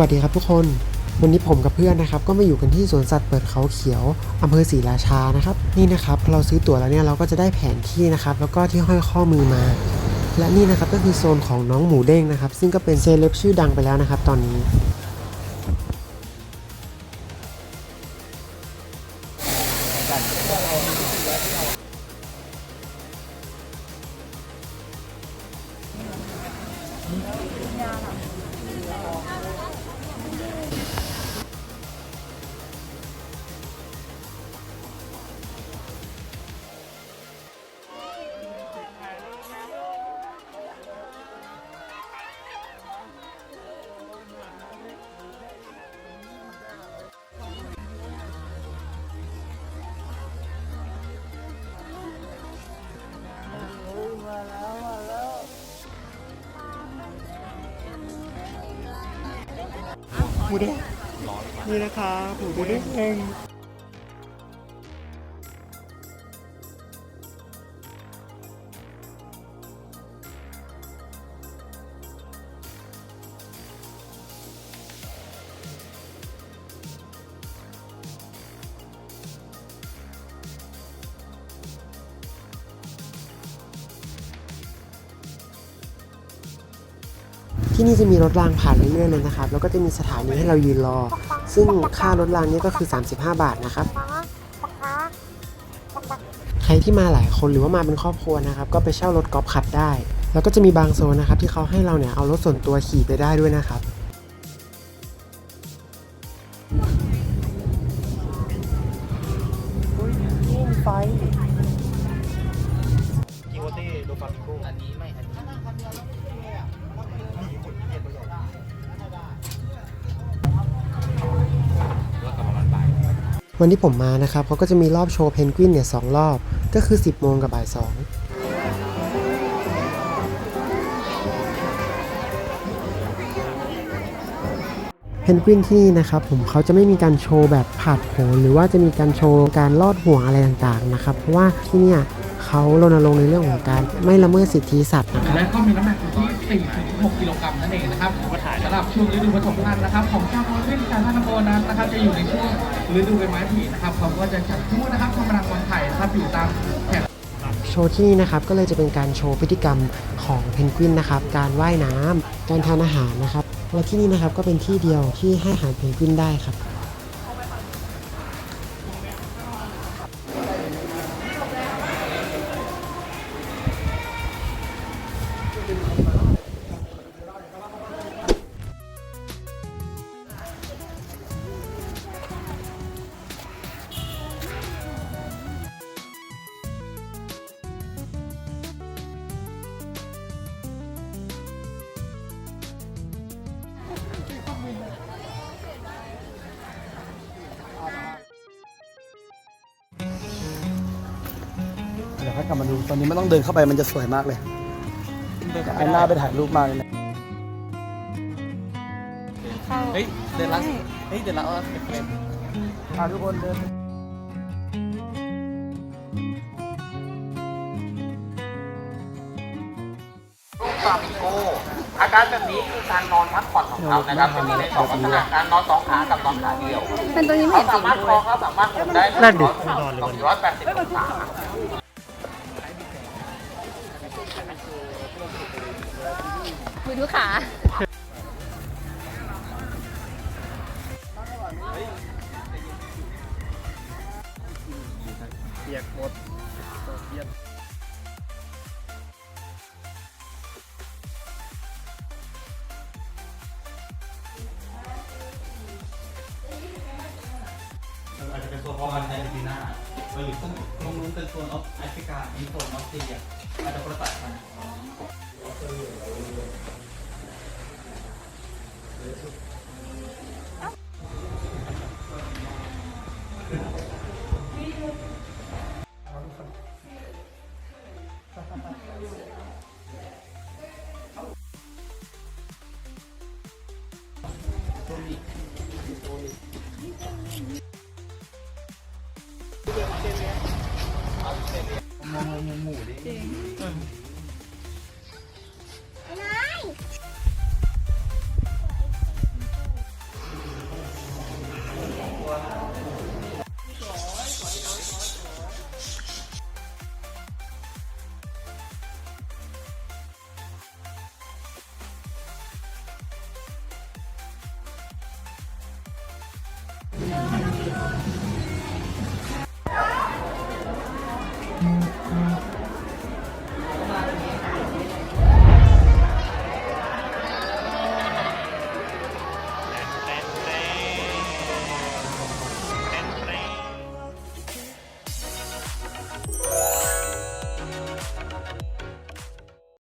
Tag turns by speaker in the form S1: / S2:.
S1: วัสดีครับทุกคน วันนี้ผมกับเพื่อนนะครับ ก็มาอยู่กันที่สวนสัตว์เปิดเขาเขียวอำเภอศรีราชานะครับ นี่นะครับพอเราซื้อตั๋วแล้วเนี่ยเราก็จะได้แผนที่นะครับ แล้วก็ที่ห้อยข้อมือมา และนี่นะครับก็คือโซนของน้องหมูเด้งนะครับ ซึ่งก็เป็นเซเลบชื่อดังไปแล้วนะครับ ตอนนี้ Let's go. หมูเด้งนี่นะครับหมูเด้ง ที่นี่จะมีรถรางผ่านเรื่อยๆเลยนะครับ แล้วก็จะมีสถานีให้เรายืนรอ ซึ่งค่ารถรางนี้ก็คือ 35 บาทนะครับ ใครที่มาหลายคนหรือว่ามาเป็นครอบครัวนะครับ ก็ไปเช่ารถกอล์ฟขับได้ แล้วก็จะมีบางโซนนะครับที่เขาให้เราเนี่ยเอารถส่วนตัวขี่ไปได้ด้วยนะครับ
S2: อั
S3: นนี้ไม่อันนี้
S1: วันที่ผมมานะครับเขาก็จะมีรอบโชว์เพนกวินเนี่ยสองรอบ ก็คือ 10 โมงกับบ่ายสองเพนกวินที่นี่นะครับผมเขาจะไม่มีการโชว์แบบผาดโผนหรือว่าจะมีการโชว์การลอดห่วงอะไรต่างๆนะครับ เพราะว่าที่เนี่ย เขารณรงค์ในเรื่องของการไม่ละเมิดสิทธิสัตว์นะครับ
S4: และก็มีน้ำหนักอยู่ที่4-6กิโลกรัมนั่นเองนะครับสำหรับช่วงฤดูผสมพันธุ์นะครับ ของเจ้าโมลินการท่านโกนั้นนะครับ จะอยู่ในช่วงฤดูใบไม้ผลินะครับเขาก็จะจัดคู่นะครับทำรังวางไข่นะครับอยู่ตามแถบ
S1: โชว์ที่นี่นะครับก็เลยจะเป็นการโชว์พฤติกรรมของเพนกวินนะครับ การว่ายน้ำการทานอาหารนะครับ และที่นี่นะครับก็เป็นที่เดียวที่ให้อาหารเพนกวินได้ครับ
S2: กลับมาดูตอนนี้ไม่ต้องเดินเข้าไปมันจะสวยมากเลยไอ้หน้าไปถ่ายรูปมากเลยนะ
S3: เฮ้ยเดินลักเฮ้ยเดินลักเอาเป็นเฟรม
S2: อะทุกคนเดิน
S3: ฟามิโกอาการแบบนี้คือการนอนพักผ่อนของเขานะครับจะมีในสองลักษณะการนอนสองขากับนอนขาเดียว
S5: เป็นตัวนี้ไม่
S3: เขา
S5: เห็นจริ
S3: สางมารถคอเขาสามารถหมุนได้
S1: นั่นดิ
S3: สองร้อยแปดสิบองศา
S5: มือดูขา
S2: เปียกหมดเปียก
S6: อาจจะเป็นโซนของมันในปีหน้าหรือตรงตรงนู้นเป็นโซนออฟแอฟริกาอีกโซนออสเตรเลียอาจจะคนละสายพัน ธุ์
S2: หมูดิ